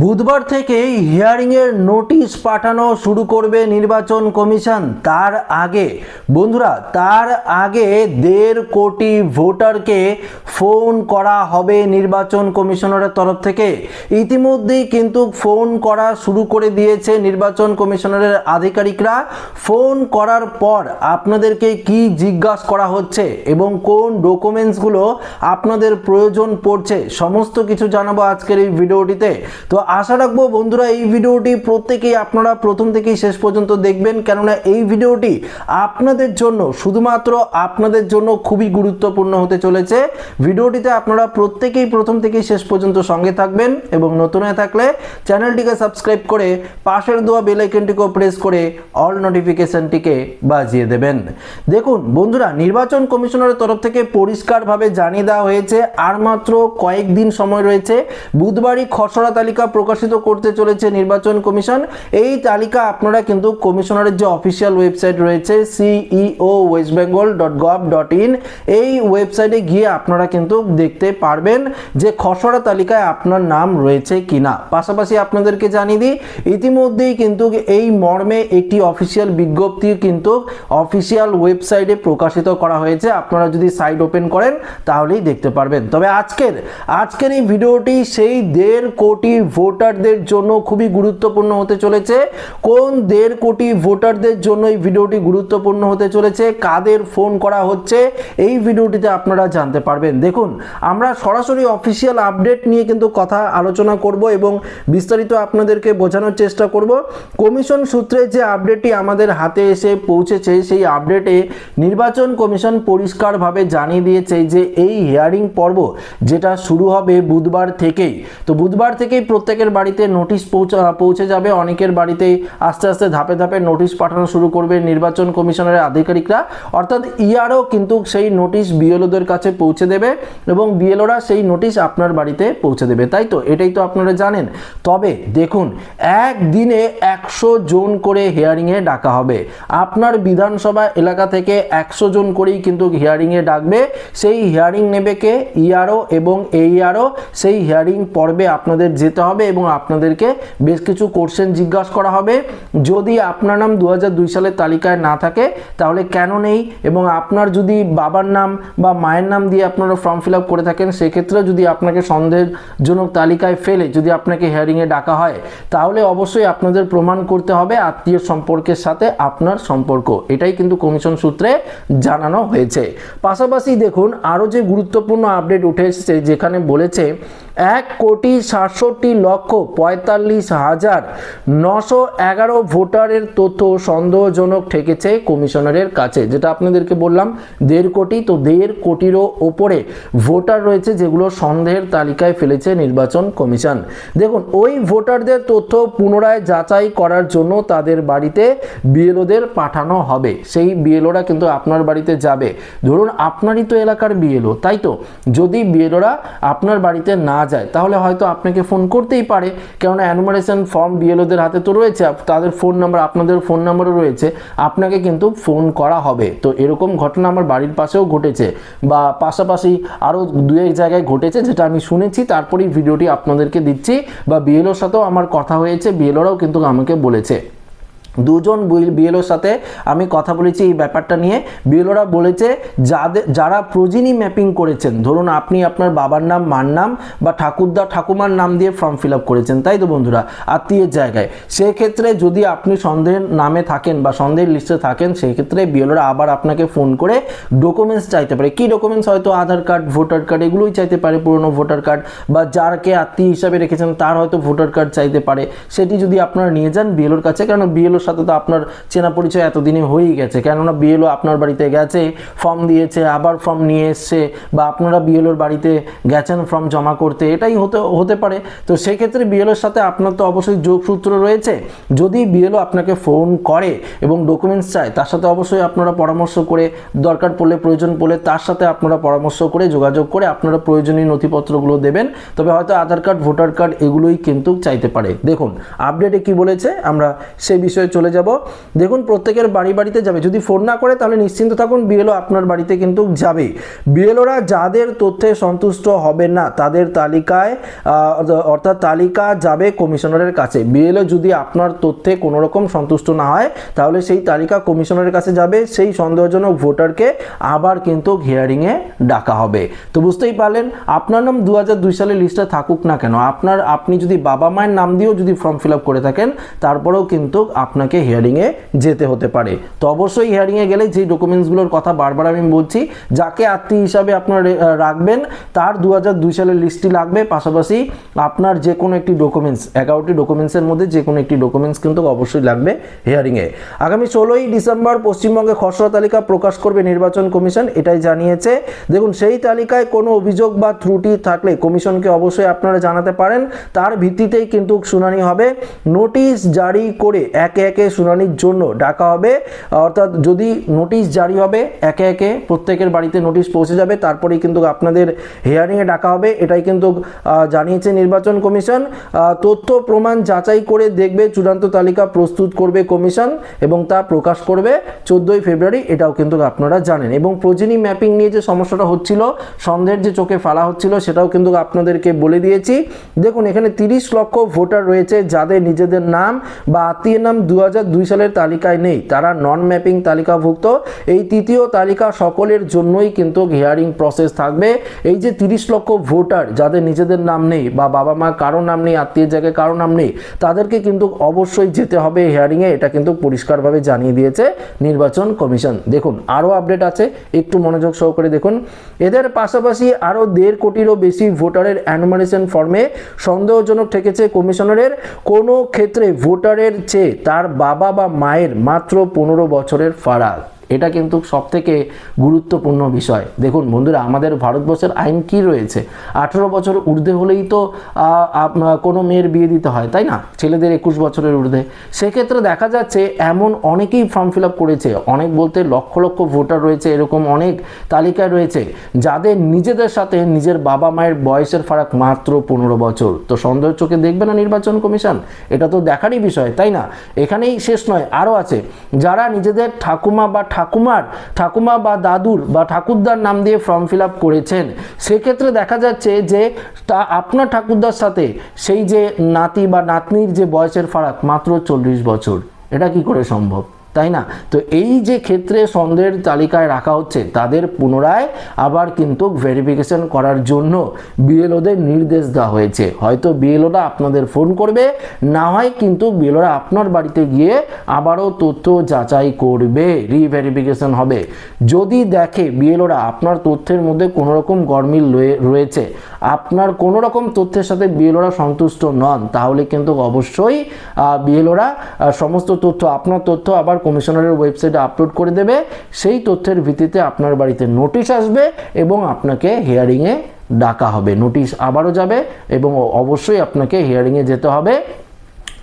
বুধবার থেকে হিয়ারিংয়ের নোটিশ পাঠানো শুরু করবে নির্বাচন কমিশন। তার আগে, বন্ধুরা, তার আগে দেড় কোটি ভোটারকে ফোন করা হবে নির্বাচন কমিশনারের তরফ থেকে। ইতিমধ্যেই কিন্তু ফোন করা শুরু করে দিয়েছে নির্বাচন কমিশনারের আধিকারিকরা। ফোন করার পর আপনাদেরকে কি জিজ্ঞাসা করা হচ্ছে এবং কোন ডকুমেন্টসগুলো আপনাদের প্রয়োজন পড়ছে, সমস্ত কিছু জানাব আজকের এই ভিডিওটিতে। তো আশা রাখব বন্ধুরা, এই ভিডিওটি প্রত্যেকেই আপনারা প্রথম থেকেই শেষ পর্যন্ত দেখবেন। কেননা এই ভিডিওটি আপনাদের জন্য, শুধুমাত্র আপনাদের জন্য খুবই গুরুত্বপূর্ণ হতে চলেছে। ভিডিওটিতে আপনারা প্রত্যেকেই প্রথম থেকেই শেষ পর্যন্ত সঙ্গে থাকবেন এবং নতুন হয়ে থাকলে চ্যানেলটিকে সাবস্ক্রাইব করে পাশের দেওয়া বেল আইকনটিকেও প্রেস করে অল নোটিফিকেশনটিকে বাজিয়ে দেবেন। দেখুন বন্ধুরা, নির্বাচন কমিশনারের তরফ থেকে পরিষ্কারভাবে জানিয়ে দেওয়া হয়েছে, আর মাত্র কয়েকদিন সময় রয়েছে। বুধবারই খসড়া তালিকা প্রকাশিত করতে চলেছে নির্বাচন কমিশন। এই তালিকা আপনারা কিন্তু কমিশনারের যে অফিসিয়াল ওয়েবসাইট রয়েছে CEO West Bengal dot gov dot in এই ওয়েবসাইটে গিয়ে আপনারা কিন্তু দেখতে পারবেন যে খসড়া তালিকায় আপনার নাম রয়েছে কিনা। পাশাপাশি আপনাদেরকে জানিয়ে দিই, ইতিমধ্যেই কিন্তু এই মর্মে একটি অফিসিয়াল বিজ্ঞপ্তি কিন্তু অফিসিয়াল ওয়েবসাইটে প্রকাশিত করা হয়েছে। আপনারা যদি সাইট ওপেন করেন, তাহলেই দেখতে পারবেন। তবে আজকের আজকের এই ভিডিওটি সেই দেড় কোটি ভোটারদের জন্য খুবই গুরুত্বপূর্ণ হতে চলেছে। কোন দেড় কোটি ভোটারদের জন্য এই ভিডিওটি গুরুত্বপূর্ণ হতে চলেছে? কাদের ফোন করা হচ্ছে? এই ভিডিওটিতে আপনারা জানতে পারবেন। দেখুন, আমরা সরাসরি অফিসিয়াল আপডেট নিয়ে কিন্তু কথা আলোচনা করব এবং বিস্তারিত আপনাদেরকে বোঝানোর চেষ্টা করব। কমিশন সূত্রে যে আপডেটটি আমাদের হাতে এসে পৌঁছেছে, সেই আপডেটে নির্বাচন কমিশন পরিষ্কারভাবে জানিয়ে দিয়েছে যে এই হিয়ারিং পর্ব যেটা শুরু হবে বুধবার থেকেই। তো বুধবার থেকেই প্রত্যেকের বাড়িতে নোটিশ পৌঁছা, পৌঁছে যাবে। অনেকের বাড়িতেই আস্তে আস্তে ধাপে ধাপে নোটিশ পাঠানো শুরু করবে নির্বাচন কমিশনের আধিকারিকরা। অর্থাৎ ইয়ারও কিন্তু সেই নোটিশ বিএলওদের কাছে পৌঁছে দেবে এবং বিএলওরা সেই নোটিশ আপনার বাড়িতে পৌঁছে দেবে। তাই তো? এটাই তো আপনারা জানেন। তবে দেখুন, একদিনে একশো জন করে হিয়ারিংয়ে ডাকা হবে। আপনার বিধানসভা এলাকা থেকে একশো জন করেই কিন্তু হিয়ারিংয়ে ডাকবে। সেই হিয়ারিং নেবে কে? ইআরও এবং এইআরও সেই হিয়ারিং পর্বে আপনাদের যেতে হবে এবং আপনাদেরকে বেশ কিছু কোশ্চেন জিজ্ঞাসা করা হবে। যদি আপনার নাম দু হাজার দুই সালের তালিকায় না থাকে, তাহলে কেন নেই? এবং আপনার যদি বাবার নাম বা মায়ের নাম দিয়ে আপনারা ফর্ম ফিল আপ করে থাকেন, সেক্ষেত্রে যদি আপনাকে সন্দেহজনক তালিকায় ফেলে, যদি আপনাকে হেয়ারিংয়ে ডাকা হয়, তাহলে অবশ্যই আপনাদের প্রমাণ করতে হবে আত্মীয় সম্পর্কের সাথে আপনার সম্পর্ক। এটাই কিন্তু কমিশন সূত্রে জানানো হয়েছে। পাশাপাশি দেখুন, আরও যে গুরুত্বপূর্ণ আপডেট উঠে এসেছে, যেখানে বলেছে, এক কোটি সাতষট্টি লক্ষ পঁয়তাল্লিশ হাজার নশো এগারো ভোটারের তথ্য সন্দেহজনক ঠেকেছে কমিশনারের কাছে। যেটা আপনাদেরকে বললাম, দেড় কোটি, তো দেড় কোটিরও ওপরে ভোটার রয়েছে যেগুলো সন্দেহের তালিকায় ফেলেছে নির্বাচন কমিশন। দেখুন, ওই ভোটারদের তথ্য পুনরায় যাচাই করার জন্য তাদের বাড়িতে বিএলওদের পাঠানো হবে। সেই বিএলওরা কিন্তু আপনার বাড়িতে যাবে। ধরুন, আপনারই তো এলাকার বিএলও, তাই তো? যদি বিএলওরা আপনার বাড়িতে না যায়, তাহলে হয়তো আপনাকে ফোন করতেই পারে। কেননা অ্যানুমারেশন ফর্ম বিএলওদের হাতে তো রয়েছে তাদের ফোন নাম্বার আপনাদের ফোন নাম্বারও রয়েছে। আপনাকে কিন্তু ফোন করা হবে। তো এরকম ঘটনা আমার বাড়ির পাশেও ঘটেছে বা পাশাপাশি আরও দু এক জায়গায় ঘটেছে, যেটা আমি শুনেছি। তারপরেই ভিডিওটি আপনাদেরকে দিচ্ছি বা বিএলওর সাথেও আমার কথা হয়েছে। বিএলওরাও কিন্তু আমাকে বলেছে। দুজন বিএলওর সাথে আমি কথা বলেছি এই ব্যাপারটা নিয়ে। বিএলওরা বলেছে যাদের যারা প্রজিনি ম্যাপিং করেছেন, ধরুন আপনি আপনার বাবার নাম, মার নাম বা ঠাকুরদা, ঠাকুমার নাম দিয়ে ফর্ম ফিল করেছেন, তাই তো বন্ধুরা? আত্মীয়ের জায়গায়। সেক্ষেত্রে যদি আপনি সন্দেহের নামে থাকেন বা সন্দেহের লিস্টে থাকেন, সেক্ষেত্রে বিএলওরা আবার আপনাকে ফোন করে ডকুমেন্টস চাইতে পারে। কী ডকুমেন্টস হয়তো আধার কার্ড, ভোটার কার্ড, এগুলোই চাইতে পারে, পুরনো ভোটার কার্ড বা যারকে আত্মীয় হিসাবে রেখেছেন, তার হয়তো ভোটার কার্ড চাইতে পারে। সেটি যদি আপনারা নিয়ে যান বিএলওর কাছে কারণ বিএলওর সাথে তো আপনার চেনা পরিচয় এতদিনে হয়েই গেছে। কেননা বিএলও আপনার বাড়িতে গেছে, ফর্ম দিয়েছে, আবার ফর্ম নিয়ে এসছে বা আপনারা বিএলওর বাড়িতে গেছেন ফর্ম জমা করতে, এটাই হতে হতে পারে। তো সেক্ষেত্রে বিএলওর সাথে আপনার তো অবশ্যই যোগসূত্র রয়েছে। যদি বিএলও আপনাকে ফোন করে এবং ডকুমেন্টস চায়, তার সাথে অবশ্যই আপনারা পরামর্শ করে, দরকার পড়লে, প্রয়োজন পড়লে তার সাথে আপনারা পরামর্শ করে, যোগাযোগ করে আপনারা প্রয়োজনীয় নথিপত্রগুলো দেবেন। তবে হয়তো আধার কার্ড, ভোটার কার্ড এগুলোই কিন্তু চাইতে পারে। দেখুন, আপডেটে কি বলেছে, আমরা সেই বিষয়ে চলে যাব। দেখুন, প্রত্যেকের বাড়ি বাড়িতে যাবে। যদি ফোন না করে, তাহলে নিশ্চিন্ত থাকুন, বিএলও আপনার বাড়িতে কিন্তু যাবে। বিএলওরা যাদের তথ্যে সন্তুষ্ট হবে না, তাদের তালিকায় অর্থাৎ তালিকা যাবে কমিশনারের কাছে। বিএলও যদি আপনার তথ্যে কোনো রকম সন্তুষ্ট না হয়, তাহলে সেই তালিকা কমিশনারের কাছে যাবে। সেই সন্দেহজনক ভোটারকে আবার কিন্তু হিয়ারিংয়ে ডাকা হবে। তো বুঝতেই পারলেন, আপনার নাম দু দুই সালের লিস্টে থাকুক না কেন, আপনার, আপনি যদি বাবা মায়ের নাম দিয়েও যদি ফর্ম ফিল করে থাকেন, তারপরেও কিন্তু আপনাকে হিয়ারিংয়ে যেতে হতে পারে। তো অবশ্যই হিয়ারিংয়ে গেলে যেই ডকুমেন্টসগুলোর কথা বারবার আমি বলছি, যাকে আত্মীয় হিসাবে আপনার রাখবেন, তার দু সালের লিস্টটি লাগবে। পাশাপাশি আপনার যে কোনো একটি ডকুমেন্টস এগারোটি ডকুমেন্টসের মধ্যে যে কোনো একটি ডকুমেন্টস কিন্তু অবশ্যই লাগবে হিয়ারিংয়ে আগামী ষোলোই ডিসেম্বর পশ্চিমবঙ্গে খসড়া তালিকা প্রকাশ করবে নির্বাচন কমিশন, এটাই জানিয়েছে। দেখুন, সেই তালিকায় কোনো অভিযোগ বা ত্রুটি থাকলে কমিশনকে অবশ্যই আপনারা জানাতে পারেন। তার ভিত্তিতেই কিন্তু শুনানি হবে। নোটিশ জারি করে একে একে শুনানির জন্য ডাকা হবে। অর্থাৎ যদি নোটিশ জারি হবে, একে একে প্রত্যেকের বাড়িতে নোটিশ পৌঁছে যাবে, তারপরেই কিন্তু আপনাদের হিয়ারিংয়ে ডাকা হবে। এটাই কিন্তু জানিয়েছে নির্বাচন কমিশন। তথ্য, প্রমাণ যাচাই করে দেখবে, চূড়ান্ত তালিকা প্রস্তুত করবে কমিশন এবং তা প্রকাশ করবে। চোদ্দোই ফেব্রুয়ারি এটাও কিন্তু আপনারা জানেন। এবং প্রোজেনি ম্যাপিং নিয়ে যে সমস্যাটা হচ্ছিল, সন্দেহের যে চোখে ফেলা হচ্ছিল, সেটাও কিন্তু আপনাদেরকে বলে দিয়েছি। দেখুন, এখানে তিরিশ লক্ষ ভোটার রয়েছে, যাদের নিজেদের নাম বা আত্মীয়ের নাম দু দু হাজার দুই সালের তালিকায় নেই। তারা নন ম্যাপিং তালিকাভুক্ত। এই তৃতীয় তালিকা সকলের জন্যই কিন্তু হিয়ারিং প্রসেস থাকবে। এই যে তিরিশ লক্ষ ভোটার যাদের নিজেদের নাম নেই বা বাবা মা কারও নাম নেই আত্মীয় জায়গায় কারও নাম নেই, তাদেরকে কিন্তু অবশ্যই যেতে হবে হিয়ারিংয়ে। এটা কিন্তু পরিষ্কারভাবে জানিয়ে দিয়েছে নির্বাচন কমিশন। দেখুন, আরও আপডেট আছে। একটু মনোযোগ সহকারে দেখুন। এদের পাশাপাশি আরও দেড় কোটিরও বেশি ভোটারের অ্যানুমারেশন ফর্মে সন্দেহজনক ঠেকেছে কমিশনারের। কোনো ক্ষেত্রে ভোটারের চেয়ে তার বাবা বা মায়ের মাত্র পনেরো বছরের ফারাক। এটা কিন্তু সব থেকে গুরুত্বপূর্ণ বিষয়। দেখুন বন্ধুরা, আমাদের ভারতবর্ষের আইন কি রয়েছে? আঠেরো বছর ঊর্ধ্বে হলেই তো কোনো মেয়ের বিয়ে দিতে হয়, তাই না? ছেলেদের একুশ বছরের ঊর্ধ্বে। সেক্ষেত্রে দেখা যাচ্ছে এমন অনেকেই ফর্ম ফিল আপ করেছে। অনেক বলতে লক্ষ লক্ষ ভোটার রয়েছে, এরকম অনেক তালিকায় রয়েছে, যাদের নিজেদের সাথে নিজের বাবা মায়ের বয়সের ফারাক মাত্র পনেরো বছর। তো সন্দেহ চোখে দেখবে না নির্বাচন কমিশন? এটা তো দেখারই বিষয়, তাই না? এখানেই শেষ নয়, আরও আছে। যারা নিজেদের ঠাকুমা বা ঠাকুমার, ঠাকুমা বা দাদুর বা ঠাকুরদার নাম দিয়ে ফর্ম ফিল আপ করেছেন। সেক্ষেত্রে দেখা যাচ্ছে যে তা আপনার ঠাকুরদার সাথে সেই যে নাতি বা নাতনির যে বয়সের ফারাক মাত্র চল্লিশ বছর, এটা কি করে সম্ভব? তাই না? তো এই যে ক্ষেত্রে সন্দেহের তালিকায় রাখা হচ্ছে, তাদের পুনরায় আবার কিন্তু ভেরিফিকেশন করার জন্য বিএলওদের নির্দেশ দেওয়া হয়েছে। হয়তো বিএলওরা আপনাদের ফোন করবে, না হয় কিন্তু বিএলওরা আপনার বাড়িতে গিয়ে আবারও তথ্য যাচাই করবে রিভেরিফিকেশন হবে। যদি দেখে বিএলওরা আপনার তথ্যের মধ্যে কোনো রকম গরমিল রয়ে- রয়েছে, আপনার কোনো রকম তথ্যের সাথে বিএলওরা সন্তুষ্ট নন, তাহলে কিন্তু অবশ্যই বিএলওরা সমস্ত তথ্য, আপনার তথ্য আবার কমিশনারের ওয়েবসাইটে আপলোড করে দেবে। সেই তথ্যের ভিত্তিতে আপনার বাড়িতে নোটিশ আসবে এবং আপনাকে হিয়ারিংয়ে ডাকা হবে। নোটিশ আবারও যাবে এবং অবশ্যই আপনাকে হিয়ারিংয়ে যেতে হবে।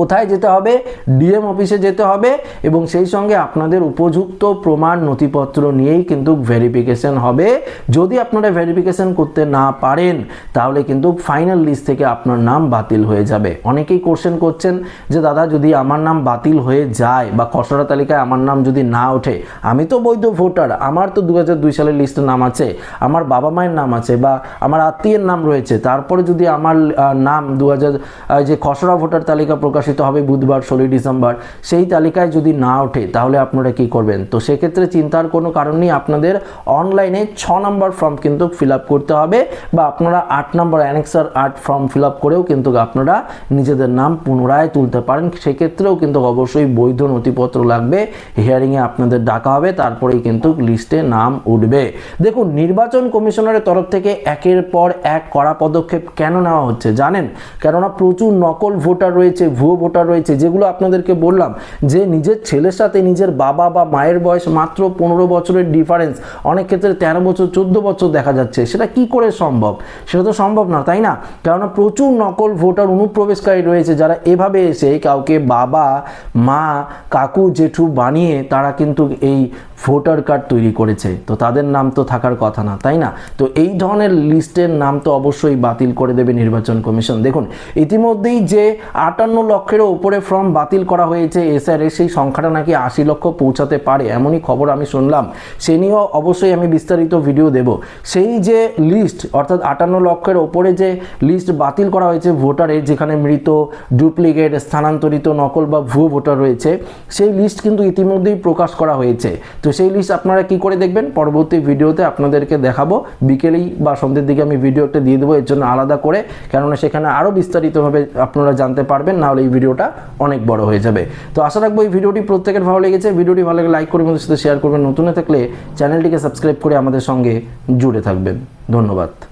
কোথায় যেতে হবে? ডিএম অফিসে যেতে হবে এবং সেই সঙ্গে আপনাদের উপযুক্ত প্রমাণ, নথিপত্র নিয়েই কিন্তু ভেরিফিকেশন হবে। যদি আপনারা ভেরিফিকেশন করতে না পারেন, তাহলে কিন্তু ফাইনাল লিস্ট থেকে আপনার নাম বাতিল হয়ে যাবে। অনেকেই কোশ্চেন করছেন যে, দাদা, যদি আমার নাম বাতিল হয়ে যায় বা খসড়া তালিকায় আমার নাম যদি না ওঠে, আমি তো বৈধ ভোটার, আমার তো দু সালের লিস্টে নাম আছে, আমার বাবা মায়ের নাম আছে বা আমার আত্মীয়ের নাম রয়েছে, তারপরে যদি আমার নাম দু হাজার যে খসড়া ভোটার তালিকা প্রকাশিত হবে বুধবার, ষোলোই ডিসেম্বর। সেই তালিকায় যদি না ওঠে, তাহলে আপনারা কি করবেন? তো সেক্ষেত্রে চিন্তার কোনো কারণ নেই, আপনাদের অনলাইনে ছ নম্বর ফর্ম কিন্তু ফিল করতে হবে বা আপনারা আট নম্বর অ্যানেক্সার আট ফর্ম ফিল করেও কিন্তু আপনারা নিজেদের নাম পুনরায় তুলতে পারেন। সেক্ষেত্রেও কিন্তু অবশ্যই বৈধ নথিপত্র লাগবে। হিয়ারিংয়ে আপনাদের ডাকা হবে, তারপরেই কিন্তু লিস্টে নাম উঠবে। দেখুন, নির্বাচন কমিশনারের তরফ থেকে একের পর এক কড়া পদক্ষেপ কেন নেওয়া হচ্ছে জানেন? কেননা প্রচুর নকল ভোটার রয়েছে ভুয়ো ভোটার রয়েছে, যেগুলো আপনাদেরকে বললাম যে নিজের ছেলের সাথে নিজের বাবা বা মায়ের বয়স মাত্র পনেরো বছরের ডিফারেন্স অনেক ক্ষেত্রে তেরো বছর, চোদ্দ বছর দেখা যাচ্ছে। সেটা কি করে সম্ভব? সেটা তো সম্ভব না, তাই না? কেননা প্রচুর নকল ভোটার অনুপ্রবেশকারী রয়েছে, যারা এভাবে এসে কাউকে বাবা, মা, কাকু, জেঠু বানিয়ে তারা কিন্তু এই ভোটার কার্ড তৈরি করেছে। তো তাদের নাম তো থাকার কথা না, তাই না? তো এই ধরনের লিস্টের নাম তো অবশ্যই বাতিল করে দেবে নির্বাচন কমিশন। দেখুন, ইতিমধ্যেই যে আটান্ন লক্ষেরও উপরে ফর্ম বাতিল করা হয়েছে এসআর সেই সংখ্যাটা নাকি আশি লক্ষ পৌঁছাতে পারে, এমনই খবর আমি শুনলাম। সে নিয়েও অবশ্যই আমি বিস্তারিত ভিডিও দেব। সেই যে লিস্ট, অর্থাৎ আটান্ন লক্ষের ওপরে যে লিস্ট বাতিল করা হয়েছে ভোটারের যেখানে মৃত, ডুপ্লিকেট, স্থানান্তরিত, নকল বা ভুয়ো ভোটার রয়েছে, সেই লিস্ট কিন্তু ইতিমধ্যেই প্রকাশ করা হয়েছে। তো সেই লিস্ট আপনারা কি করে দেখবেন? পরবর্তী ভিডিওতে আপনাদেরকে দেখাবো। বিকেলেই বা সন্ধ্যের দিকে আমি ভিডিও একটা দিয়ে দেবো, এর জন্য আলাদা করে। কেননা সেখানে আরও বিস্তারিতভাবে আপনারা জানতে পারবেন, নাহলে এই ভিডিওটা অনেক বড় হয়ে যাবে। তো আশা রাখব এই ভিডিওটি প্রত্যেকের ভালো লেগেছে। ভিডিওটি ভালো লাগে লাইক করে আমাদের সাথে শেয়ার করবেন। নতুন থাকলে চ্যানেলটিকে সাবস্ক্রাইব করে আমাদের সঙ্গে জুড়ে থাকবেন। ধন্যবাদ।